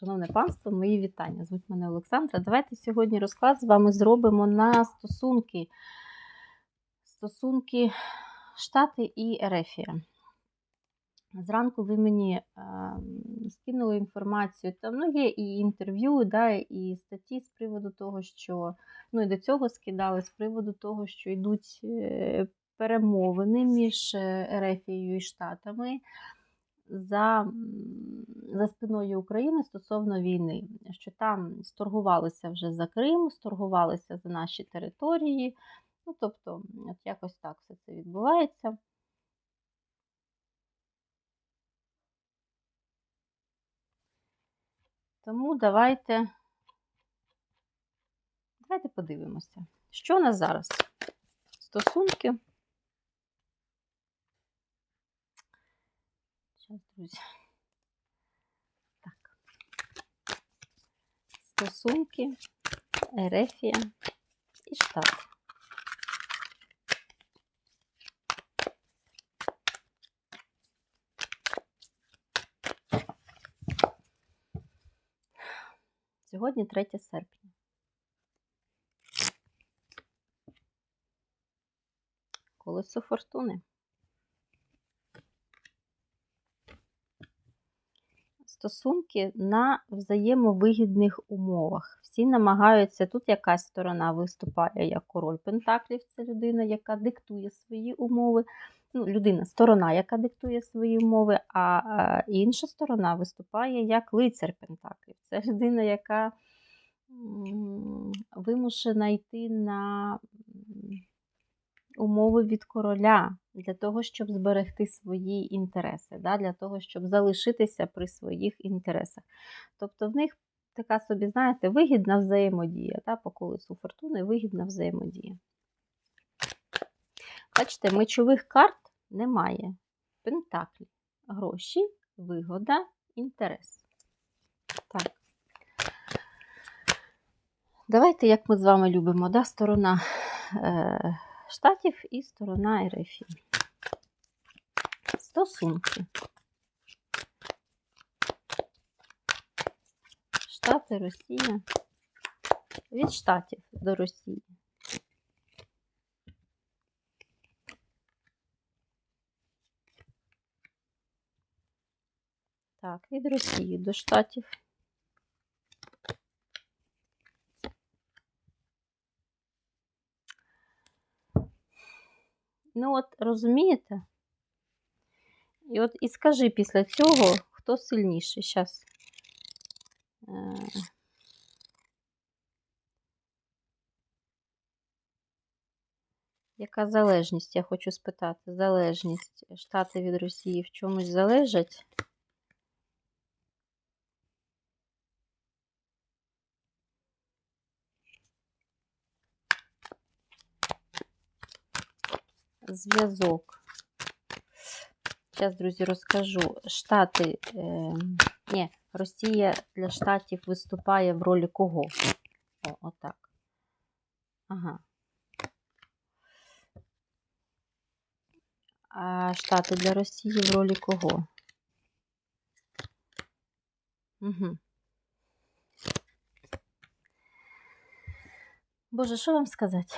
Шановне панство, мої вітання. Звуть мене Олександра. Давайте сьогодні розклад з вами зробимо на стосунки. Стосунки Штати і Ерефія. Зранку ви мені е, скинули інформацію. Там ну, є і інтерв'ю, да, і статті з приводу того, що ну і до цього скидали з приводу того, що йдуть е, перемовини між Ерефією і Штатами за, за спиною України стосовно війни, що там сторгувалися вже за Крим, сторгувалися за наші території. Ну, тобто, от якось так все це відбувається. Тому давайте, давайте подивимося, що у нас зараз? Стосунки. Зараз, друзі. Так. Стосунки, Ерефія і Штат. Сьогодні 3 серпня. Колесо фортуни. Стосунки на взаємовигідних умовах. Всі намагаються, тут якась сторона виступає як король Пентаклів, це людина, яка диктує свої умови. Ну, Людина, сторона, яка диктує свої умови, а інша сторона виступає як лицар Пентаклів. Це людина, яка вимушена йти на умови від короля для того, щоб зберегти свої інтереси, да, для того, щоб залишитися при своїх інтересах. Тобто в них така собі, знаєте, вигідна взаємодія, да, по колесу фортуни вигідна взаємодія. Бачите, мечових карт немає. Пентаклі, гроші, вигода, інтерес. Так. Давайте, як ми з вами любимо, да, сторона е, штатів і сторона РФ. Стосунки. Штати, Росія. Від штатів до Росії. Так, від Росії до штатів. Ну, от розумієте? І от і скажи після цього, хто сильніший. Зараз. Е, Яка залежність? Я хочу спитати. Залежність Штати від Росії в чомусь залежать? Зв'язок. Зараз, друзі, розкажу. Штати, е, ні, Росія для штатів виступає в ролі кого? О, отак. Ага. А Штати для Росії в ролі кого? Угу. Боже, що вам сказати?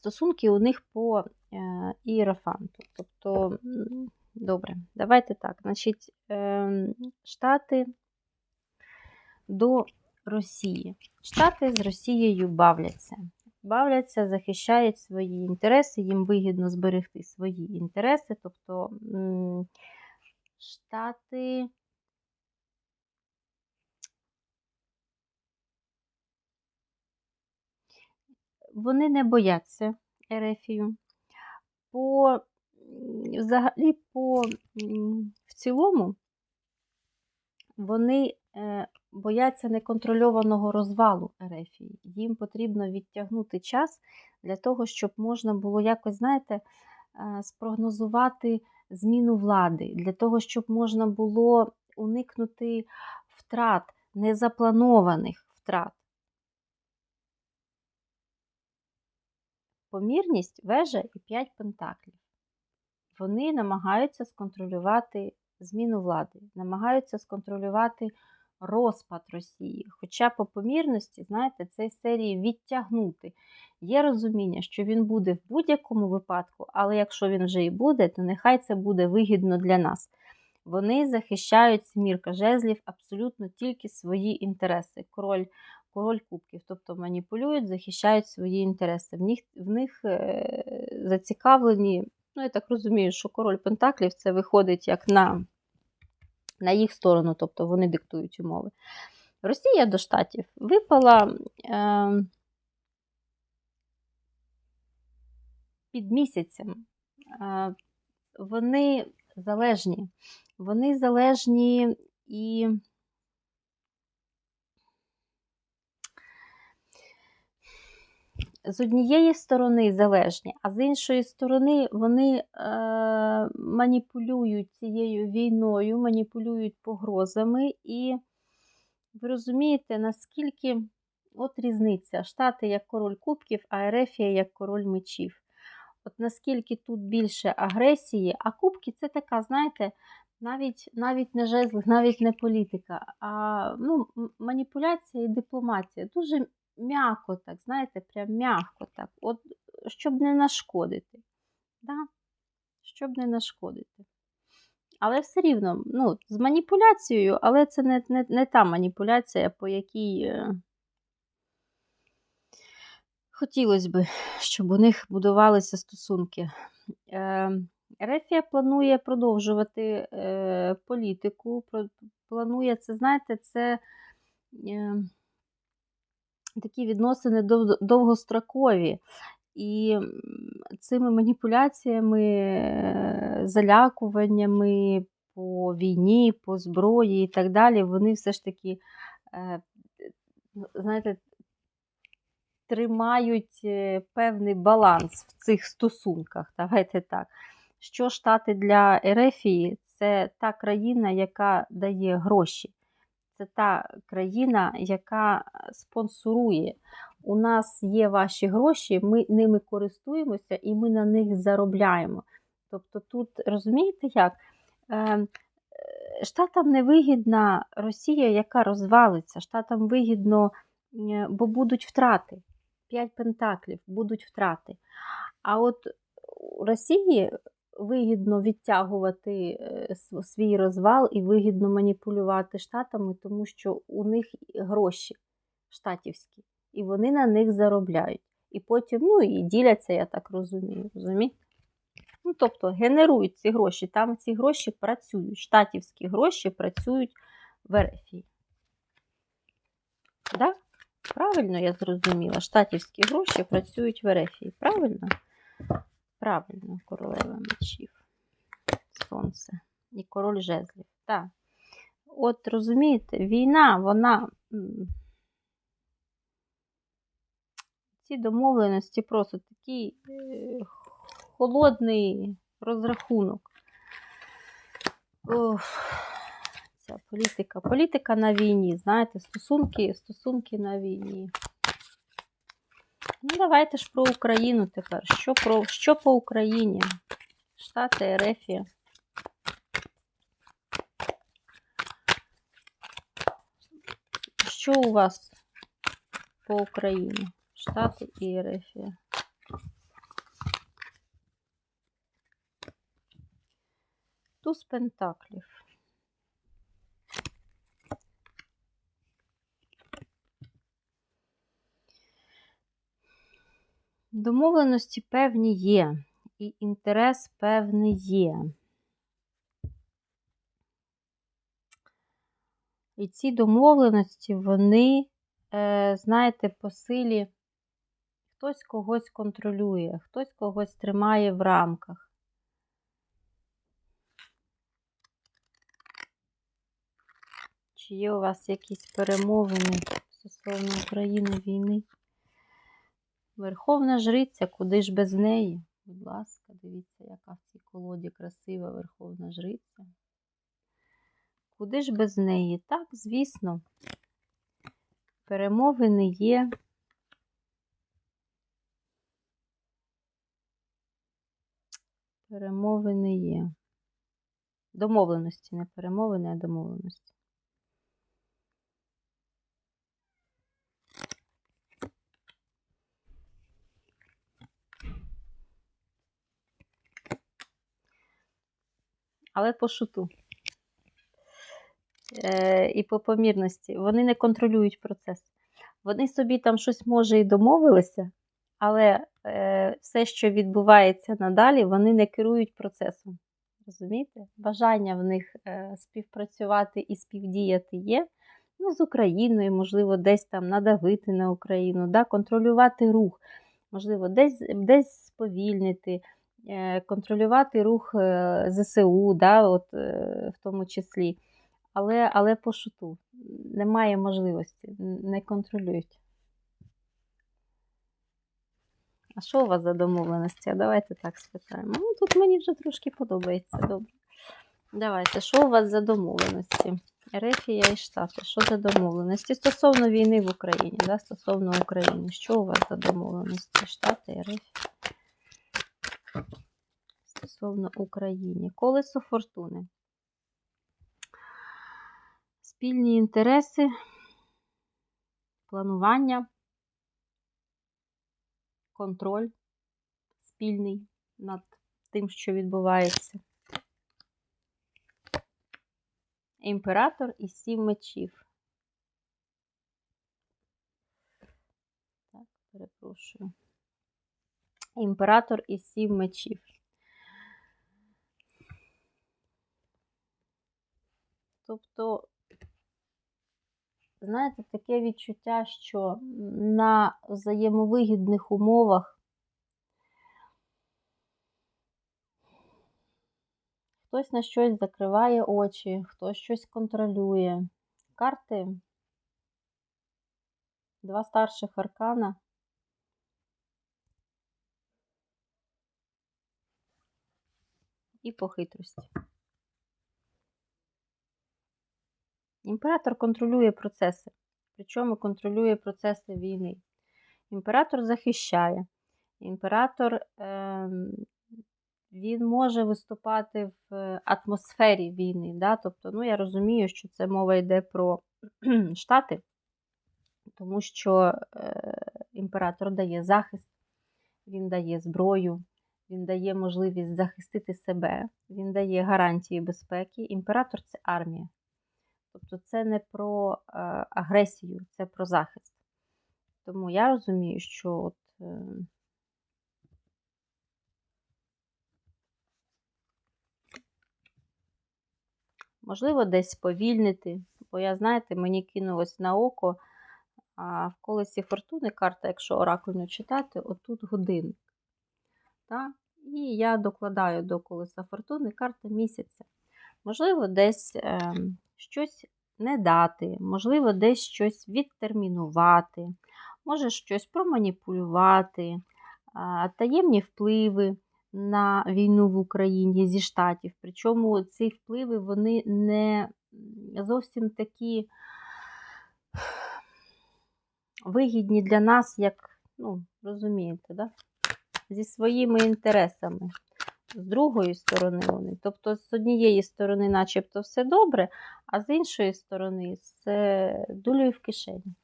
Стосунки у них по е, іерофанту. Тобто, добре, давайте так. Значить, ем, Штати до Росії. Штати з Росією бавляться. Бавляться, захищають свої інтереси, їм вигідно зберегти свої інтереси. Тобто Штати. Вони не бояться Ерефію. По, Взагалі, по, в цілому, вони е, бояться неконтрольованого розвалу Ерефії. Їм потрібно відтягнути час для того, щоб можна було якось, знаєте, е, спрогнозувати зміну влади, для того, щоб можна було уникнути втрат, незапланованих втрат. Помірність вежа і 5 пентаклів. Вони намагаються сконтролювати зміну влади, намагаються сконтролювати розпад Росії. Хоча по помірності, знаєте, цей серії відтягнути. Є розуміння, що він буде в будь-якому випадку, але якщо він вже і буде, то нехай це буде вигідно для нас. Вони захищають Смірка жезлів абсолютно тільки свої інтереси. Король король кубків, тобто маніпулюють, захищають свої інтереси. В них в них е, зацікавлені, ну я так розумію, що король Пентаклів це виходить як на на їх сторону, тобто вони диктують умови. Росія до штатів випала е, під місяцем. Е, вони залежні. Вони залежні і з однієї сторони залежні, а з іншої сторони вони е, маніпулюють цією війною, маніпулюють погрозами, і ви розумієте, наскільки от різниця Штати як король кубків, а Ерефія як король мечів. От наскільки тут більше агресії, а кубки це така, знаєте, навіть навіть не жезл, навіть не політика, а ну, маніпуляція і дипломатія. Дуже м'яко так, знаєте, прям м'яко так, от, щоб не нашкодити. Да? Щоб не нашкодити. Але все рівно, ну, з маніпуляцією, але це не не, не та маніпуляція, по якій е, хотілося б, щоб у них будувалися стосунки. Е, Рефія планує продовжувати е, політику. Планує це, знаєте, це. Е, такі відносини довгострокові. І цими маніпуляціями, е, залякуваннями по війні, по зброї і так далі, вони все ж таки, е, знаєте, тримають е, певний баланс в цих стосунках. Давайте так. Що Штати для Ерефії це та країна, яка дає гроші це та країна, яка спонсорує. У нас є ваші гроші, ми ними користуємося і ми на них заробляємо. Тобто, тут розумієте як? Ем, е, штатам не вигідна Росія, яка розвалиться. Штатам вигідно, бо будуть втрати. П'ять пентаклів будуть втрати. А от Росії вигідно відтягувати е, свій розвал і вигідно маніпулювати штатами, тому що у них гроші штатівські, і вони на них заробляють. І потім, ну і діляться, я так розумію. розумієте? Ну, Тобто генерують ці гроші, там ці гроші працюють. Штатівські гроші працюють в РФі. Да? Правильно я зрозуміла, штатівські гроші працюють в РФі. Правильно? Правильно, королева мечів. Сонце. І король жезлів. Так. От розумієте, війна, вона. Ці домовленості просто такий е, холодний розрахунок. Ох, ця політика. Політика на війні, знаєте, стосунки, стосунки на війні. Ну, давайте ж про Україну тепер. Що про, що по Україні? Штати Ерефія. Що у вас по Україні? Штати і Ерефія. Туз Пентаклів. Домовленості певні є, і інтерес певний є. І ці домовленості, вони, е, знаєте, по силі хтось когось контролює, хтось когось тримає в рамках. Чи є у вас якісь перемовини стосовно України війни? Верховна жриця, куди ж без неї? Будь ласка, дивіться, яка в цій колоді красива Верховна Жриця. Куди ж без неї? Так, звісно, перемовини є. Перемовини є. Домовленості, не перемовини, а домовленості. Але по шуту. Е, і по помірності. Вони не контролюють процес. Вони собі там щось може і домовилися, але е, все, що відбувається надалі, вони не керують процесом. Розумієте? Бажання в них е, співпрацювати і співдіяти є. Ну, з Україною, можливо, десь там надавити на Україну, да, контролювати рух, можливо, десь десь сповільнити, контролювати рух е, ЗСУ, да, от, е, в тому числі. Але, але по шуту. Немає можливості, не контролюють. А що у вас за домовленості? Давайте так спитаємо. Ну, тут мені вже трошки подобається. Добре. Давайте, що у вас за домовленості? Ерефія і Штати. Що за домовленості? Стосовно війни в Україні, да? стосовно України. Що у вас за домовленості? Штати, Ерефія. Стосовно України. Колесо фортуни. Спільні інтереси, планування, контроль спільний над тим, що відбувається. Імператор і сім мечів. Так, перепрошую. Імператор і сім мечів. Тобто, знаєте, таке відчуття, що на взаємовигідних умовах хтось на щось закриває очі, хтось щось контролює. Карти, два старших аркана. І по хитрості. Імператор контролює процеси, причому контролює процеси війни. Імператор захищає. Імператор е, він може виступати в атмосфері війни. Да? Тобто, ну, я розумію, що це мова йде про Штати, тому що е, імператор дає захист, він дає зброю, він дає можливість захистити себе, він дає гарантії безпеки. Імператор це армія. Тобто це не про е, агресію, це про захист. Тому я розумію, що от, е, можливо десь сповільнити, бо я, знаєте, мені кинулось на око, а в колесі фортуни карта, якщо оракульно читати, отут годинник. Так? І я докладаю до колеса фортуни карта місяця. Можливо, десь е, щось не дати, можливо, десь щось відтермінувати, може щось проманіпулювати, таємні впливи на війну в Україні зі штатів. Причому ці впливи вони не зовсім такі вигідні для нас, як, ну, розумієте, да? зі своїми інтересами з другої сторони вони. Тобто, з однієї сторони, начебто, все добре, а з іншої сторони, з дулею в кишені.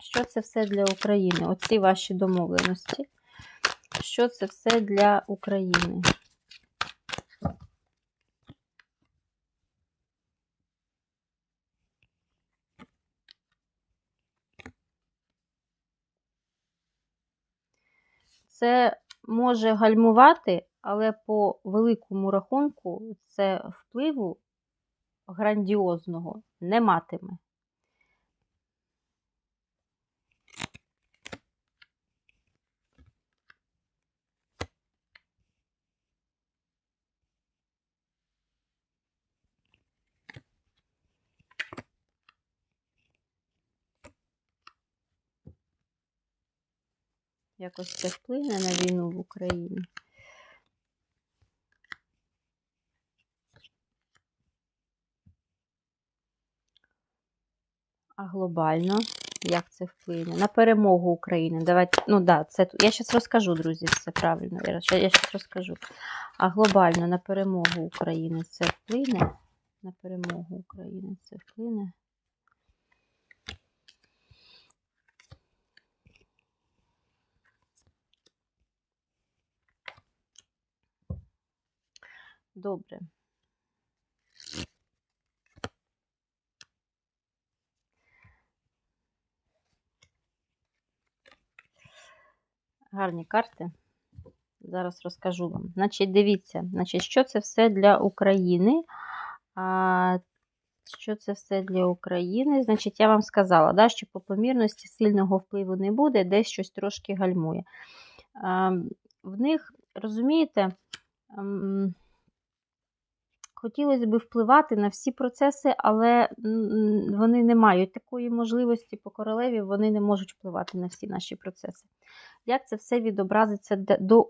Що це все для України? Оці ваші домовленості. Що це все для України? Це може гальмувати, але по великому рахунку це впливу грандіозного не матиме. Якось це вплине на війну в Україні. А глобально Як це вплине? На перемогу України. Давайте, ну да, це. Я зараз розкажу, друзі, все правильно. Я зараз розкажу. А глобально на перемогу України це вплине. На перемогу України це вплине. Добре. Гарні карти. Зараз розкажу вам. Значить, дивіться, значить, що це все для України. А, Що це все для України? Значить, я вам сказала, да, що по помірності сильного впливу не буде, десь щось трошки гальмує. А, В них, розумієте, м, хотілося б впливати на всі процеси, але вони не мають такої можливості по королеві, вони не можуть впливати на всі наші процеси. Як це все відобразиться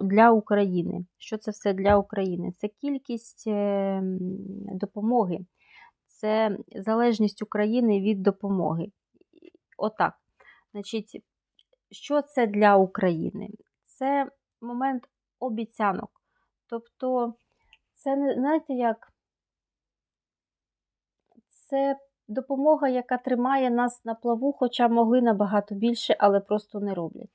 для, України? Що це все для України? Це кількість е, допомоги, це залежність України від допомоги. Отак. Значить, що це для України? Це момент обіцянок. Тобто, це знаєте, як це допомога, яка тримає нас на плаву, хоча могли набагато більше, але просто не роблять.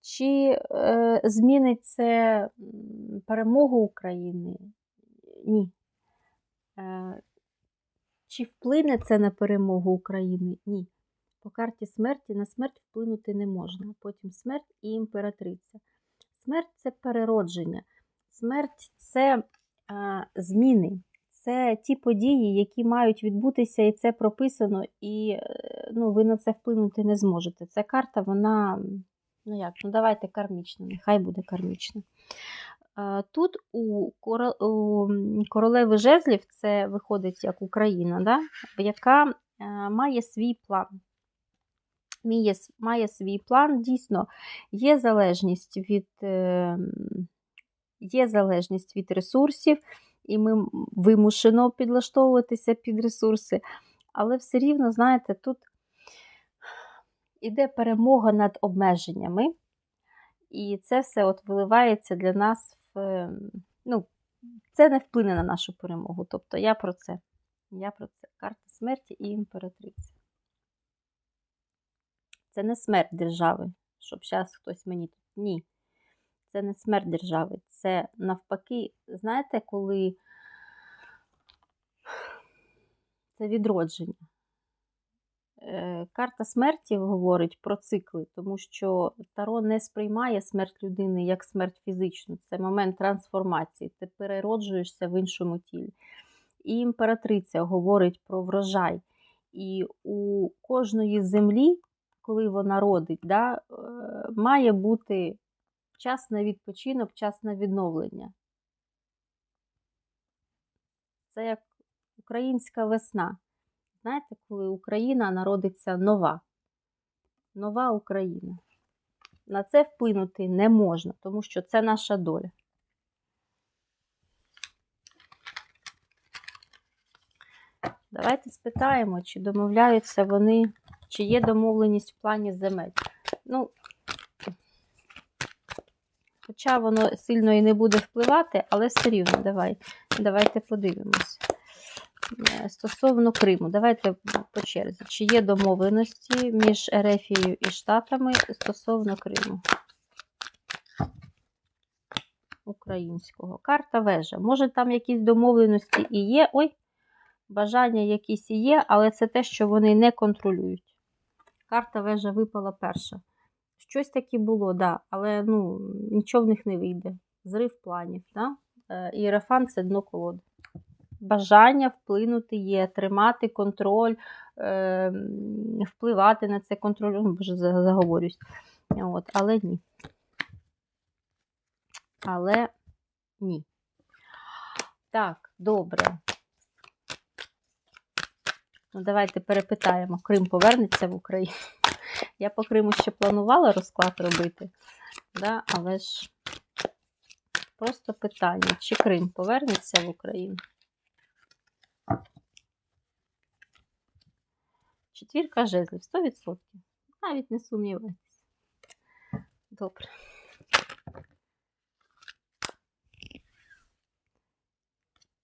Чи е, змінить це перемогу України? Ні. Е, чи вплине це на перемогу України? Ні. По карті смерті на смерть вплинути не можна. Потім смерть і імператриця. Смерть це переродження. Смерть це е, зміни. Це ті події, які мають відбутися, і це прописано, і е, ну, ви на це вплинути не зможете. Ця карта, вона, ну як, ну давайте кармічна, нехай буде кармічна. Тут у королеви жезлів, це виходить як Україна, да? яка е, має свій план. Має, має свій план, дійсно, є залежність від, е, є залежність від ресурсів, і ми вимушено підлаштовуватися під ресурси. Але все рівно, знаєте, тут іде перемога над обмеженнями, і це все от виливається для нас в. е, Ну, це не вплине на нашу перемогу. Тобто я про це. Я про це. Карта смерті і імператриця. Це не смерть держави, щоб зараз хтось мені тут. Ні. Це не смерть держави. Це навпаки, знаєте, коли це відродження. Е, Карта смерті говорить про цикли, тому що Таро не сприймає смерть людини як смерть фізичну. Це момент трансформації. Ти перероджуєшся в іншому тілі. І імператриця говорить про врожай. І у кожної землі, коли вона родить, да, е, має бути час на відпочинок, час на відновлення. Це як українська весна. Знаєте, коли Україна народиться нова. Нова Україна. На це вплинути не можна, тому що це наша доля. Давайте спитаємо, чи домовляються вони, чи є домовленість в плані земель. Ну, хоча воно сильно і не буде впливати, але все рівно, давай, давайте подивимось. Е, Стосовно Криму, давайте по черзі. Чи є домовленості між Ерефією і Штатами стосовно Криму? Українського. Карта вежа. Може, там якісь домовленості і є. Ой, бажання якісь і є, але це те, що вони не контролюють. Карта вежа випала перша. Щось таке було, да, але ну, нічого в них не вийде. Зрив планів. Да? Е, Іерафан це дно колоди. Бажання вплинути є, тримати контроль, е, впливати на це контроль. Боже, заговорюсь. От, але ні. Але ні. Так, добре. Ну, давайте перепитаємо, Крим повернеться в Україну. Я по Криму ще планувала розклад робити, да? але ж просто питання, чи Крим повернеться в Україну? Четвірка жезлів, 100%. Навіть не сумнівайтесь. Добре.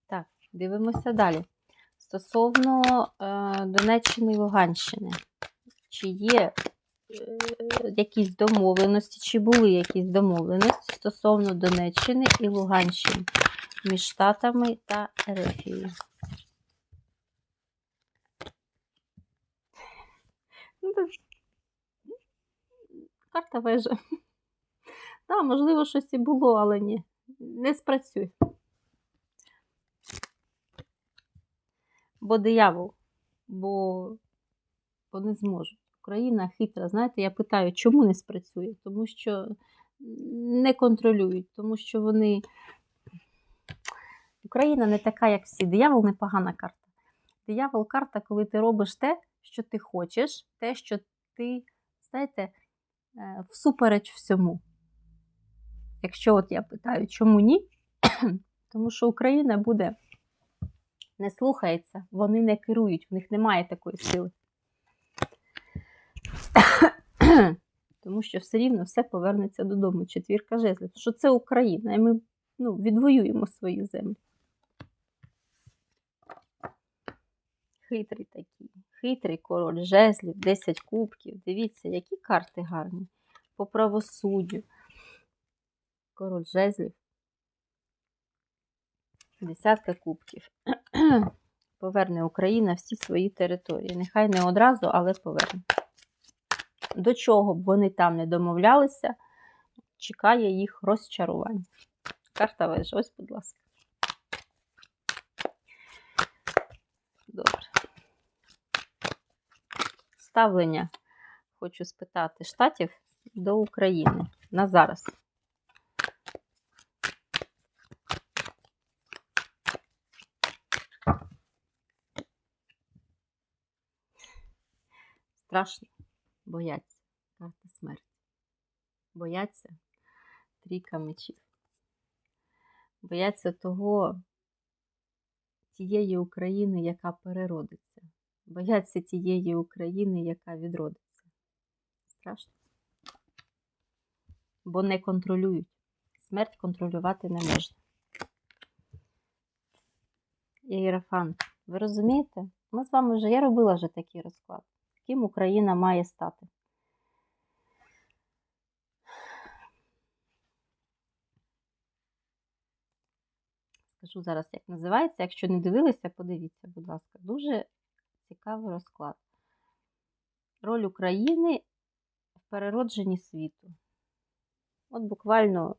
Так, дивимося далі. Стосовно е, Донеччини і Луганщини. Чи є якісь домовленості, чи були якісь домовленості стосовно Донеччини і Луганщини між Штатами та Ерефією? Ну, Карта вежа. Так, можливо, щось і було, але ні. Не спрацює. Бо диявол, бо, бо не зможуть. Україна хитра. Знаєте, я питаю, чому не спрацює? Тому що не контролюють, тому що вони. Україна не така, як всі. Диявол непогана карта. Диявол карта, коли ти робиш те, що ти хочеш, те, що ти, знаєте, е, всупереч всьому. Якщо от я питаю, чому ні? Тому що Україна буде не слухається, вони не керують, в них немає такої сили. Тому що все рівно все повернеться додому. Четвірка жезлів. Що це Україна, і ми ну, відвоюємо свою землю. Хитрий такий, хитрий король жезлів, 10 кубків. Дивіться, які карти гарні. По правосуддю. Король жезлів. Десятка кубків. Поверне Україна всі свої території. Нехай не одразу, але поверне. До чого б вони там не домовлялися, чекає їх розчарування. Карта вежа, ось, будь ласка. Добре. Ставлення, хочу спитати, штатів до України на зараз. Страшно. Бояться. Карта смерті. Бояться трійка мечів. Бояться того, тієї України, яка переродиться. Бояться тієї України, яка відродиться. Страшно. Бо не контролюють. Смерть контролювати не можна. Єрофант, ви розумієте? Ми з вами вже, я робила вже такий розклад. Ким Україна має стати? Скажу зараз, як називається. Якщо не дивилися, подивіться, будь ласка, дуже цікавий розклад. Роль України в переродженні світу. От буквально,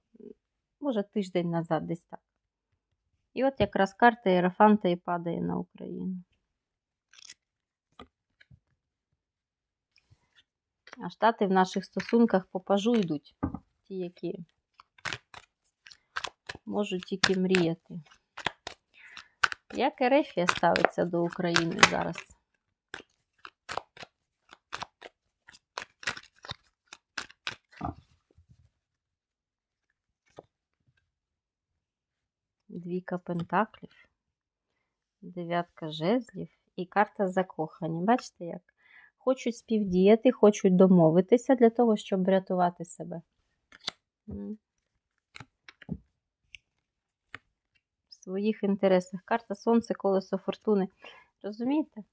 може, тиждень назад десь так. І от якраз карта Єрофанта і падає на Україну. А штати в наших стосунках по пажу йдуть. Ті, які можуть тільки мріяти. Як Ерефія ставиться до України зараз? Двійка пентаклів, дев'ятка жезлів і карта закохані. Бачите як? Хочуть співдіяти, хочуть домовитися для того, щоб врятувати себе. В своїх інтересах. Карта Сонце, колесо фортуни. Розумієте?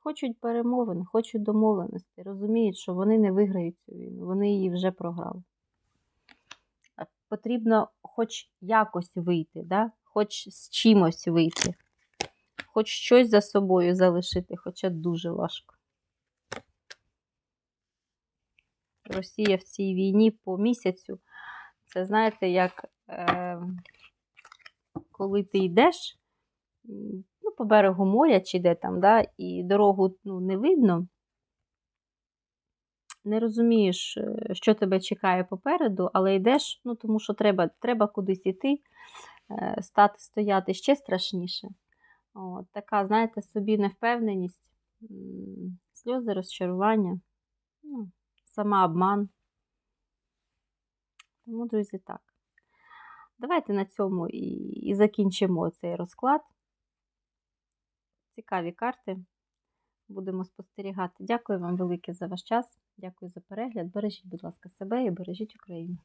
Хочуть перемовин, хочуть домовленості. Розуміють, що вони не виграють цю війну, вони її вже програли. Потрібно хоч якось вийти, да? хоч з чимось вийти, хоч щось за собою залишити, хоча дуже важко. Росія в цій війні по місяцю. Це знаєте, як е, коли ти йдеш ну, по берегу моря чи де там, да, і дорогу ну, не видно, не розумієш, що тебе чекає попереду, але йдеш, ну, тому що треба треба кудись йти, е, стати стояти ще страшніше. От, Така, знаєте, собі невпевненість, сльози, розчарування. Ну, самообман. Тому, друзі, так. Давайте на цьому і, і закінчимо цей розклад. Цікаві карти. Будемо спостерігати. Дякую вам велике за ваш час. Дякую за перегляд. Бережіть, будь ласка, себе і бережіть Україну.